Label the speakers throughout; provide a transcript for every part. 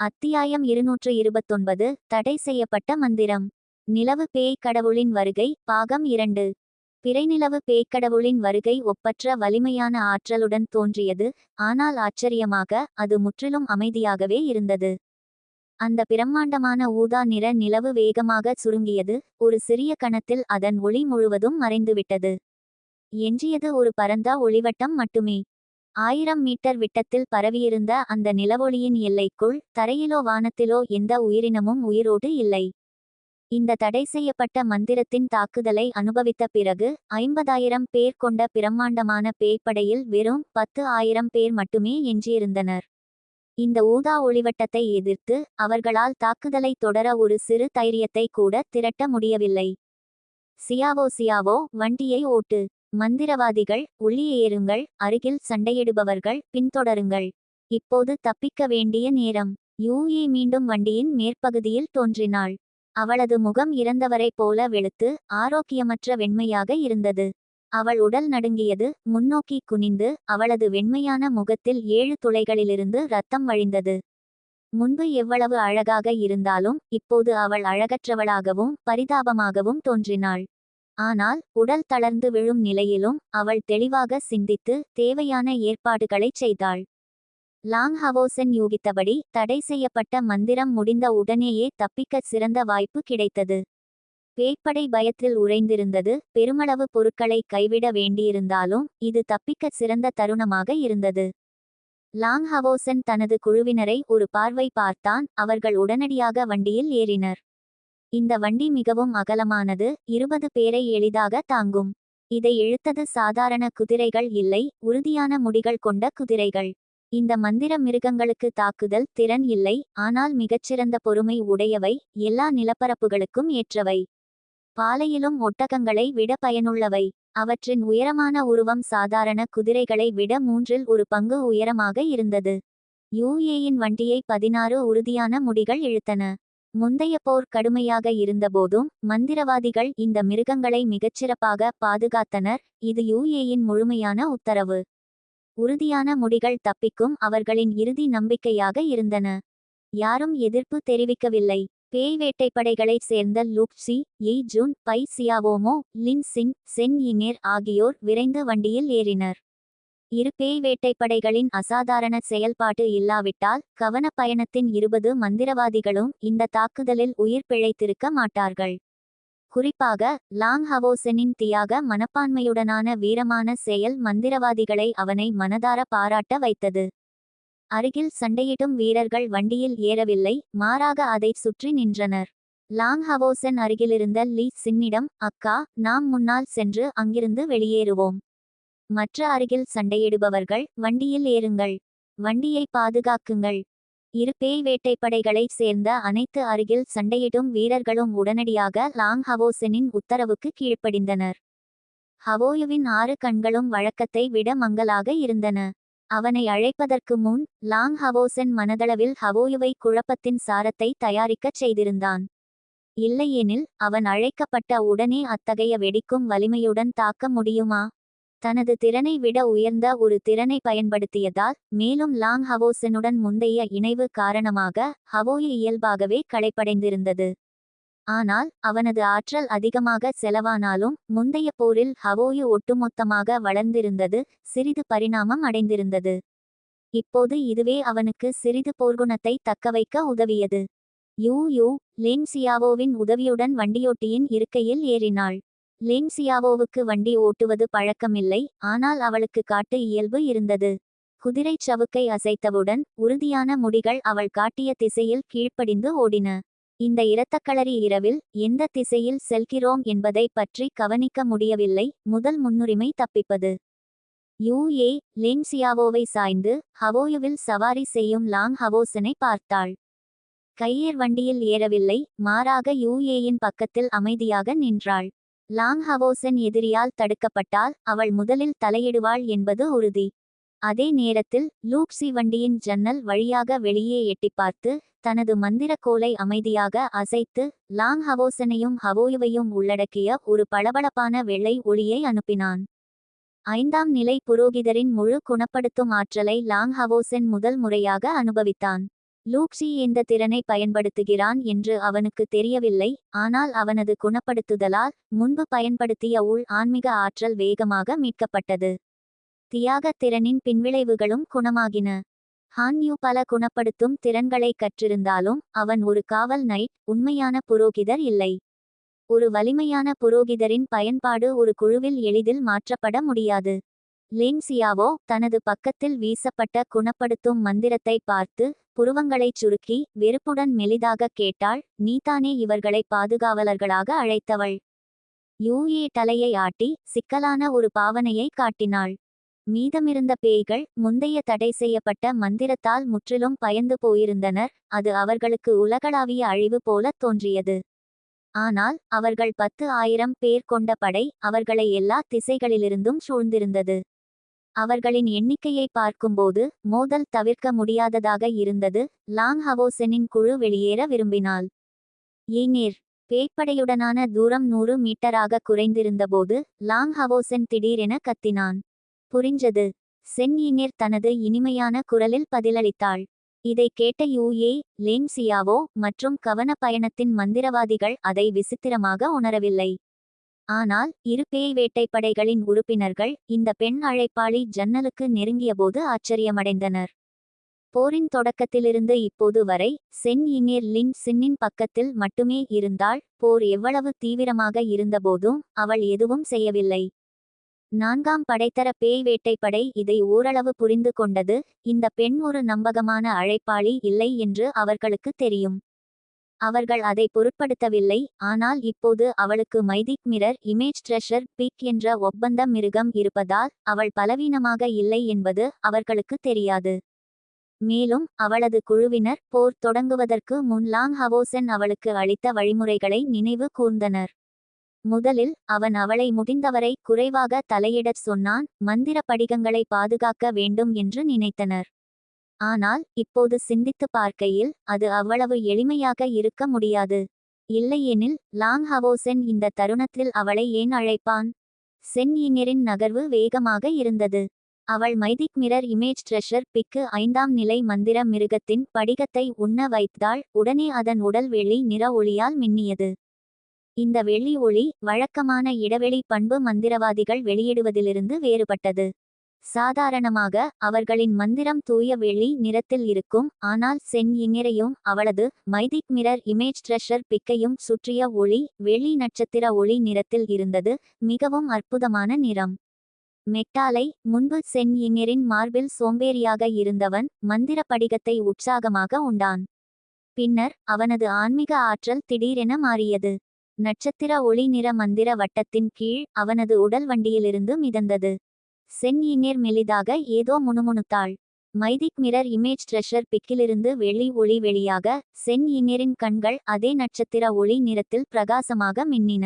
Speaker 1: அத்தியாயம் இருநூற்று இருபத்தொன்பது தடை செய்யப்பட்ட மந்திரம். நிலவு பேய்க்கடவுளின் வருகை பாகம் இரண்டு. பிறைநிலவு பேய்க்கடவுளின் வருகை ஒப்பற்ற வலிமையான ஆற்றலுடன் தோன்றியது ஆனால் ஆச்சரியமாக அது முற்றிலும் அமைதியாகவே இருந்தது. அந்த பிரம்மாண்டமான ஊதா நிற நிலவு வேகமாக சுருங்கியது ஒரு சிறிய கணத்தில் அதன் ஒளி முழுவதும் மறைந்துவிட்டது. எஞ்சியது ஒரு பரந்த ஒளிவட்டம் மட்டுமே. ஆயிரம் மீட்டர் விட்டத்தில் பரவியிருந்த அந்த நிலவொளியின் எல்லைக்குள் தரையிலோ வானத்திலோ எந்த உயிரினமும் உயிரோடு இல்லை. இந்த தடை செய்யப்பட்ட மந்திரத்தின் தாக்குதலை அனுபவித்த பிறகு ஐம்பதாயிரம் பேர் கொண்ட பிரம்மாண்டமான பேய்ப்படையில் வெறும் பத்து ஆயிரம் பேர் மட்டுமே எஞ்சியிருந்தனர். இந்த ஊதா ஒளிவட்டத்தை எதிர்த்து அவர்களால் தாக்குதலை தொடர ஒரு சிறு தைரியத்தை கூட திரட்ட முடியவில்லை. சியாவோ சியாவோ வண்டியை ஓட்டு. மந்திரவாதிகள் உள்ளே ஏறுங்கள் அருகில் சண்டையிடுபவர்கள் பின்தொடருங்கள். இப்போது தப்பிக்க வேண்டிய நேரம். யூஏ மீண்டும் வண்டியின் மேற்பகுதியில் தோன்றினாள். அவளது முகம் இறந்தவரைப் போல வெளுத்து ஆரோக்கியமற்ற வெண்மையாக இருந்தது. அவள் உடல் நடுங்கியது முன்னோக்கி குனிந்து அவளது வெண்மையான முகத்தில் ஏழு துளைகளிலிருந்து ரத்தம் வழிந்தது. முன்பு எவ்வளவு அழகாக இருந்தாலும் இப்போது அவள் அழகற்றவளாகவும் பரிதாபமாகவும் தோன்றினாள். ஆனால் உடல் தளர்ந்து விழும் நிலையிலும் அவள் தெளிவாக சிந்தித்து தேவையான ஏற்பாடுகளைச் செய்தாள். லாங் ஹவோசன் யூகித்தபடி தடை செய்யப்பட்ட மந்திரம் முடிந்த உடனேயே தப்பிக்க சிறந்த வாய்ப்பு கிடைத்தது. பேய்ப்படை பயத்தில் உறைந்திருந்தது பெருமளவு பொருட்களை கைவிட வேண்டியிருந்தாலும் இது தப்பிக்க சிறந்த தருணமாக இருந்தது. லாங் ஹவோசன் தனது குழுவினரை ஒரு பார்வை பார்த்தான் அவர்கள் உடனடியாக வண்டியில் ஏறினர். இந்த வண்டி மிகவும் அகலமானது இருபது பேரை எளிதாக தாங்கும். இதை இழுத்தது சாதாரண குதிரைகள் இல்லை உறுதியான முடிகள் கொண்ட குதிரைகள். இந்த மந்திர மிருகங்களுக்கு தாக்குதல் திறன் இல்லை ஆனால் மிகச்சிறந்த பொறுமை உடையவை எல்லா நிலப்பரப்புகளுக்கும் ஏற்றவை. பாலையிலும் ஒட்டகங்களை விட பயனுள்ளவை. அவற்றின் உயரமான உருவம் சாதாரண குதிரைகளை விட மூன்றில் ஒரு பங்கு உயரமாக இருந்தது. யூஏயின் வண்டியை பதினாறு உறுதியான முடிகள் இழுத்தன. முந்தைய போர் கடுமையாக இருந்தபோதும் மந்திரவாதிகள் இந்த மிருகங்களை மிகச்சிறப்பாக பாதுகாத்தனர். இது யுஏயின் முழுமையான உத்தரவு. உறுதியான முடிகள் தப்பிக்கும் அவர்களின் இறுதி நம்பிக்கையாக இருந்தன. யாரும் எதிர்ப்பு தெரிவிக்கவில்லை. பேய் வேட்டைப்படைகளைச் சேர்ந்த Lupsi Yi Jun Bai Xiaomo Lin Xing Chen Yiner ஆகியோர் விரைந்து வண்டியில் ஏறினர். இரு பேய் வேட்டைப்படைகளின் அசாதாரண செயல்பாட்டு இல்லாவிட்டால் கவன பயணத்தின் இருபது மந்திரவாதிகளும் இந்த தாக்குதலில் உயிர் பிழைத்திருக்க மாட்டார்கள். குறிப்பாக லாங் ஹவோசனின் தியாக மனப்பான்மையுடனான வீரமான செயல் மந்திரவாதிகளை அவனை மனதார பாராட்ட வைத்தது. அருகில் சண்டையிடும் வீரர்கள் வண்டியில் ஏறவில்லை மாறாக அதை சுற்றி நின்றனர். லாங் ஹவோசன் அருகிலிருந்த லீ சின்னிடம் அக்கா நாம் முன்னால் சென்று அங்கிருந்து வெளியேறுவோம். மற்ற அருகில் சண்டையிடுபவர்கள் வண்டியில் ஏறுங்கள். வண்டியை பாதுகாக்குங்கள். இரு பேய் வேட்டைப்படைகளைச் சேர்ந்த அனைத்து அருகில் சண்டையிடும் வீரர்களும் உடனடியாக லாங் ஹவோசனின் உத்தரவுக்கு கீழ்ப்படிந்தனர். ஹவோயுவின் ஆறு கண்களும் வழக்கத்தை விட மங்கலாக இருந்தன. அவனை அழைப்பதற்கு முன் லாங் ஹவோசன் மனதளவில் ஹவோயுவை குழப்பத்தின் சாரத்தை தயாரிக்கச் செய்திருந்தான். இல்லையெனில் அவன் அழைக்கப்பட்ட உடனே அத்தகைய வெடிக்கும் வலிமையுடன் தாக்க முடியுமா? தனது திறனை விட உயர்ந்த ஒரு திறனை பயன்படுத்தியதால் மேலும் லாங் ஹவோசனுடன் முந்தைய இணைவு காரணமாக ஹவோயு இயல்பாகவே களைப்படைந்திருந்தது. ஆனால் அவனது ஆற்றல் அதிகமாக செலவானாலும் முந்தைய போரில் ஹவோயு ஒட்டுமொத்தமாக வளர்ந்திருந்தது சிறிது பரிணாமம் அடைந்திருந்தது. இப்போது இதுவே அவனுக்கு சிறிது போர்க்குணத்தை தக்கவைக்க உதவியது. யூ யூ லேன்சியாவோவின் உதவியுடன் வண்டியோட்டியின் இருக்கையில் ஏறினாள். லேங்சியாவோவுக்கு வண்டி ஓட்டுவது பழக்கமில்லை ஆனால் அவளுக்கு காட்டு இயல்பு இருந்தது. குதிரை சவுக்கை அசைத்தவுடன் உறுதியான முடிகள் அவள் காட்டிய திசையில் கீழ்ப்படிந்து ஓடின. இந்த இரத்தக்களரி இரவில் எந்த திசையில் செல்கிறோம் என்பதை பற்றி கவனிக்க முடியவில்லை முதல் முன்னுரிமை தப்பிப்பது. யூஏ ஏ லேங்சியாவோவை சாய்ந்து ஹவோயுவில் சவாரி செய்யும் லாங் ஹவோசனை பார்த்தாள். கையேர் வண்டியில் ஏறவில்லை மாறாக யூஏயின் பக்கத்தில் அமைதியாக நின்றாள். லாங் ஹவோசன் எதிரியால் தடுக்கப்பட்டால் அவள் முதலில் தலையிடுவாள் என்பது உறுதி. அதே நேரத்தில் லூப்சி வண்டியின் ஜன்னல் வழியாக வெளியே எட்டி பார்த்து தனது மந்திர கோலை அமைதியாக அசைத்து லாங் ஹவோசனையும் ஹவோயுவையும் உள்ளடக்கிய ஒரு பளபளப்பான வெள்ளை ஒளியை அனுப்பினான். ஐந்தாம் நிலை புரோகிதரின் முழு குணப்படுத்தும் ஆற்றலை லாங் ஹவோசன் முதல் முறையாக அனுபவித்தான். லூக்ஸி இந்த திறனை பயன்படுத்துகிறான் என்று அவனுக்கு தெரியவில்லை ஆனால் அவனது குணப்படுத்துதலால் முன்பு பயன்படுத்திய உள் ஆன்மீக ஆற்றல் வேகமாக மீட்கப்பட்டது. தியாகத் திறனின் பின்விளைவுகளும் குணமாகின. ஹான்யூ பல குணப்படுத்தும் திறன்களை கற்றிருந்தாலும் அவன் ஒரு காவல் நைட் உண்மையான புரோகிதர் இல்லை. ஒரு வலிமையான புரோகிதரின் பயன்பாடு ஒரு குழுவில் எளிதில் மாற்றப்பட முடியாது. லேன்சியாவோ தனது பக்கத்தில் வீசப்பட்ட குணப்படுத்தும் மந்திரத்தை பார்த்து புருவங்களைச் சுருக்கி வெறுப்புடன் மெலிதாக கேட்டாள் நீதானே இவர்களை பாதுகாவலர்களாக அழைத்தவள்? யூஏ தலையை ஆட்டி சிக்கலான ஒரு பாவனையை காட்டினாள். மீதமிருந்த பேய்கள் முந்தைய தடை செய்யப்பட்ட மந்திரத்தால் முற்றிலும் பயந்து போயிருந்தனர் அது அவர்களுக்கு உலகளாவிய அழிவு போலத் தோன்றியது. ஆனால் அவர்கள் பத்து ஆயிரம் பேர் கொண்ட படை அவர்களை எல்லா திசைகளிலிருந்தும் சூழ்ந்திருந்தது. அவர்களின் எண்ணிக்கையை பார்க்கும்போது மோதல் தவிர்க்க முடியாததாக இருந்தது. லாங் ஹவோசெனின் குழு வெளியேற விரும்பினாள். ஏனேர் பேய்ப்படையுடனான தூரம் நூறு மீட்டராக குறைந்திருந்தபோது லாங் ஹவோசென் திடீரென கத்தினான். புரிஞ்சது. சென் ஈனேர் தனது இனிமையான குரலில் பதிலளித்தாள். இதை கேட்ட யூஏ லேன்சியாவோ மற்றும் கவன பயணத்தின் மந்திரவாதிகள் அதை விசித்திரமாக உணரவில்லை. ஆனால் இரு பேய் வேட்டைப்படைகளின் உறுப்பினர்கள் இந்த பெண் அழைப்பாளி ஜன்னலுக்கு நெருங்கியபோது ஆச்சரியமடைந்தனர். போரின் தொடக்கத்திலிருந்து இப்போது வரை சென் இனேர் லின் சின்னின் பக்கத்தில் மட்டுமே இருந்தாள். போர் எவ்வளவு தீவிரமாக இருந்தபோதும் அவள் எதுவும் செய்யவில்லை. நான்காம் படைத்தர பேய் வேட்டைப்படை இதை ஓரளவு புரிந்து கொண்டது. இந்த பெண் ஒரு நம்பகமான அழைப்பாளி இல்லை என்று அவர்களுக்கு தெரியும். அவர்கள் அதை பொருட்படுத்தவில்லை. ஆனால் இப்போது அவளுக்கு mythic mirror image treasure pig என்ற ஒப்பந்த மிருகம் இருப்பதால் அவள் பலவீனமாக இல்லை என்பது அவர்களுக்கு தெரியாது. மேலும் அவளது குழுவினர் போர் தொடங்குவதற்கு முன் லாங் ஹவோசென் அவளுக்கு அளித்த வழிமுறைகளை நினைவு கூர்ந்தனர். முதலில் அவன் அவளை முடிந்தவரை குறைவாக தலையிடச் சொன்னான் மந்திர படிகங்களை பாதுகாக்க வேண்டும் என்று நினைத்தனர். ஆனால் இப்போது சிந்தித்து பார்க்கையில் அது அவ்வளவு எளிமையாக இருக்க முடியாது. இல்லையெனில் லாங் ஹவோசென் இந்த தருணத்தில் அவளை ஏன் அழைப்பான்? சென் ஈனரின் நகர்வு வேகமாக இருந்தது. அவள் மைதிக் மிரர் இமேஜ் ட்ரெஷர் பிக்கு ஐந்தாம் நிலை மந்திர மிருகத்தின் படிகத்தை உண்ண வைத்தாள் உடனே அதன் உடல் வெளி நிற ஒளியால் மின்னியது. இந்த வெள்ளி ஒளி வழக்கமான இடைவெளி பண்பு மந்திரவாதிகள் வெளியிடுவதிலிருந்து வேறுபட்டது. சாதாரணமாக அவர்களின் மந்திரம் தூய வெள்ளி நிறத்தில் இருக்கும் ஆனால் சென் இங்கிரையும் அவளது மைதிக் மிரர் இமேஜ் ட்ரெஷர் பிக்கையும் சுற்றிய ஒளி வெள்ளி நட்சத்திர ஒளி நிறத்தில் இருந்தது மிகவும் அற்புதமான நிறம். மெட்டாலை முன்பு சென் இங்கிரின் மார்பில் சோம்பேறியாக இருந்தவன் மந்திர படிகத்தை உற்சாகமாக உண்டான். பின்னர் அவனது ஆன்மீக ஆற்றல் திடீரென மாறியது. நட்சத்திர ஒளி நிற மந்திர வட்டத்தின் கீழ் அவனது உடல் வண்டியிலிருந்து மிதந்தது. சென் இங்கேர் மெலிதாக ஏதோ முணுமுணுத்தாள். மைதிக் மிரர் இமேஜ் ட்ரெஷர் பிக்கிலிருந்து வெளி ஒளி வெளியாக சென் இங்கேரின் கண்கள் அதே நட்சத்திர ஒளி நிறத்தில் பிரகாசமாக மின்னின.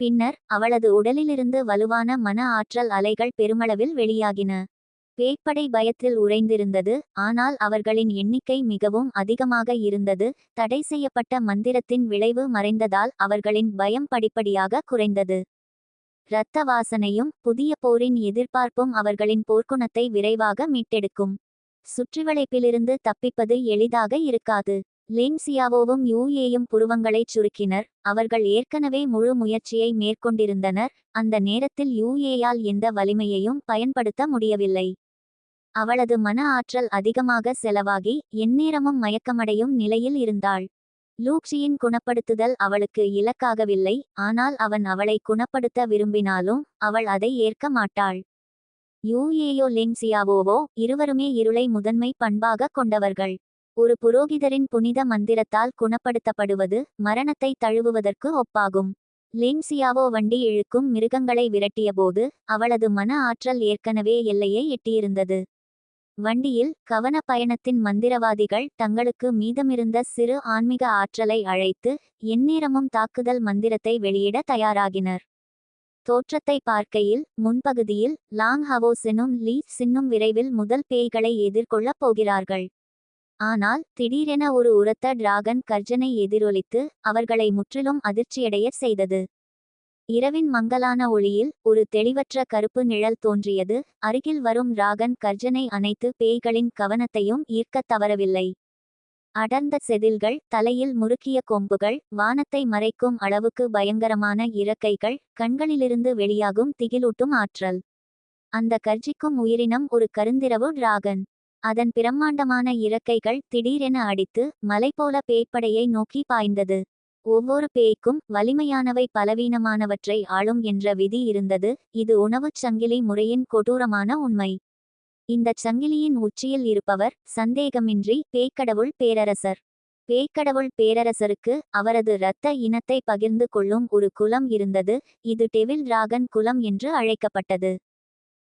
Speaker 1: பின்னர் அவளது உடலிலிருந்து வலுவான மன ஆற்றல் அலைகள் பெருமளவில் வெளியாகின. பேய்ப்படை பயத்தில் உறைந்திருந்தது ஆனால் அவர்களின் எண்ணிக்கை மிகவும் அதிகமாக இருந்தது தடை செய்யப்பட்ட மந்திரத்தின் விளைவு மறைந்ததால் அவர்களின் பயம் படிப்படியாக குறைந்தது. இரத்த வாசனையும் புதிய போரின் எதிர்பார்ப்பும் அவர்களின் போர்க்குணத்தை விரைவாக மீட்டெடுக்கும். சுற்றிவளைப்பிலிருந்து தப்பிப்பது எளிதாக இருக்காது. லின்சியாவோவும் யூஏயும் புருவங்களைச் சுருக்கினர். அவர்கள் ஏற்கனவே முழு முயற்சியை மேற்கொண்டிருந்தனர். அந்த நேரத்தில் யூஏயால் எந்த வலிமையையும் பயன்படுத்த முடியவில்லை. அவளது மன ஆற்றல் அதிகமாக செலவாகி எந்நேரமும் மயக்கமடையும் நிலையில் இருந்தாள். லூக்ஷியின் குணப்படுத்துதல் அவளுக்கு இலக்காகவில்லை ஆனால் அவன் அவளை குணப்படுத்த விரும்பினாலும் அவள் அதை ஏற்க மாட்டாள். யூஏயோ லிங்சியாவோவோ இருவருமே இருளை முதன்மை பண்பாக கொண்டவர்கள். ஒரு புரோகிதரின் புனித மந்திரத்தால் குணப்படுத்தப்படுவது மரணத்தை தழுவுவதற்கு ஒப்பாகும். லிங்சியாவோ வண்டி இழுக்கும் மிருகங்களை விரட்டியபோது அவளது மன ஆற்றல் ஏற்கனவே எல்லையை எட்டியிருந்தது. வண்டியில் கவன பயணத்தின் மந்திரவாதிகள் தங்களுக்கு மீதமிருந்த சிறு ஆன்மீக ஆற்றலை அழைத்து எந்நேரமும் தாக்குதல் மந்திரத்தை வெளியிட தயாராகினர். தோற்றத்தை பார்க்கையில் முன்பகுதியில் லாங் ஹவோஸெனும் லீ சின்னும் விரைவில் முதல் பேய்களை எதிர்கொள்ளப் போகிறார்கள். ஆனால் திடீரென ஒரு உரத்த டிராகன் கர்ஜனை எதிரொலித்து அவர்களை முற்றிலும் அதிர்ச்சியடையச் செய்தது. இரவின் மங்கலான ஒளியில் ஒரு தெளிவற்ற கருப்பு நிழல் தோன்றியது. அருகில் வரும் ராகன் கர்ஜனை அனைத்து பேய்களின் கவனத்தையும் ஈர்க்கத் தவறவில்லை. அடர்ந்த செதில்கள் தலையில் முறுக்கிய கொம்புகள் வானத்தை மறைக்கும் அளவுக்கு பயங்கரமான இறக்கைகள் கண்களிலிருந்து வெளியாகும் திகிலூட்டும் ஆற்றல். அந்த கர்ஜிக்கும் உயிரினம் ஒரு கருந்திரவு டிராகன் அதன் பிரம்மாண்டமான இறக்கைகள் திடீரென அடித்து மலை போல பேய்ப்படையை நோக்கி பாய்ந்தது. ஒவ்வொரு பேய்க்கும் வலிமையானவை பலவீனமானவற்றை ஆளும் என்ற விதி இருந்தது. இது உணவுச் சங்கிலி முறையின் கொடூரமான உண்மை. இந்தச் சங்கிலியின் உச்சியில் இருப்பவர் சந்தேகமின்றி பேய்க்கடவுள் பேரரசர். பேய்க்கடவுள் பேரரசருக்கு அவரது இரத்த இனத்தை பகிர்ந்து கொள்ளும் ஒரு குலம் இருந்தது. இது டெவில் ராகன் குலம் என்று அழைக்கப்பட்டது.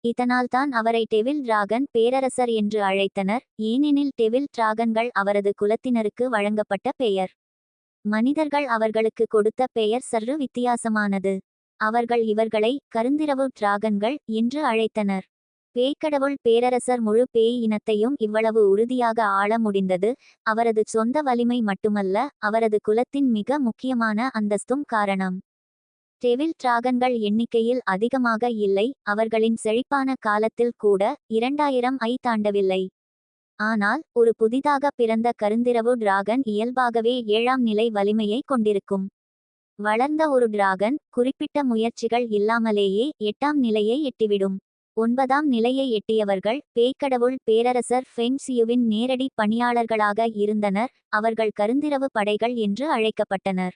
Speaker 1: இதனால்தான் அவரை டெவில் ராகன் பேரரசர் என்று அழைத்தனர். ஏனெனில் டெவில் டிராகன்கள் அவரது குலத்தினருக்கு வழங்கப்பட்ட பெயர். மனிதர்கள் அவர்களுக்கு கொடுத்த பெயர் சற்று வித்தியாசமானது. அவர்கள் இவர்களை கருந்திரவு டிராகன்கள் என்று அழைத்தனர். பேய்க்கடவுள் பேரரசர் முழு பேய் இனத்தையும் இவ்வளவு உறுதியாக ஆள முடிந்தது அவரது சொந்த வலிமை மட்டுமல்ல அவரது குலத்தின் மிக முக்கியமான அந்தஸ்தும் காரணம். டெவில் டிராகன்கள் எண்ணிக்கையில் அதிகமாக இல்லை அவர்களின் செழிப்பான காலத்தில் கூட இரண்டாயிரம் ஐ தாண்டவில்லை. ஆனால் ஒரு புதிதாக பிறந்த கருந்திரவு டிராகன் இயல்பாகவே ஏழாம் நிலை வலிமையை கொண்டிருக்கும். வளர்ந்த ஒரு டிராகன் குறிப்பிட்ட முயற்சிகள் இல்லாமலேயே எட்டாம் நிலையை எட்டிவிடும். ஒன்பதாம் நிலையை எட்டியவர்கள் பேய்க்கடவுள் பேரரசர் ஃபெங்சியுவின் நேரடி பணியாளர்களாக இருந்தனர் அவர்கள் கருந்திரவு படைகள் என்று அழைக்கப்பட்டனர்.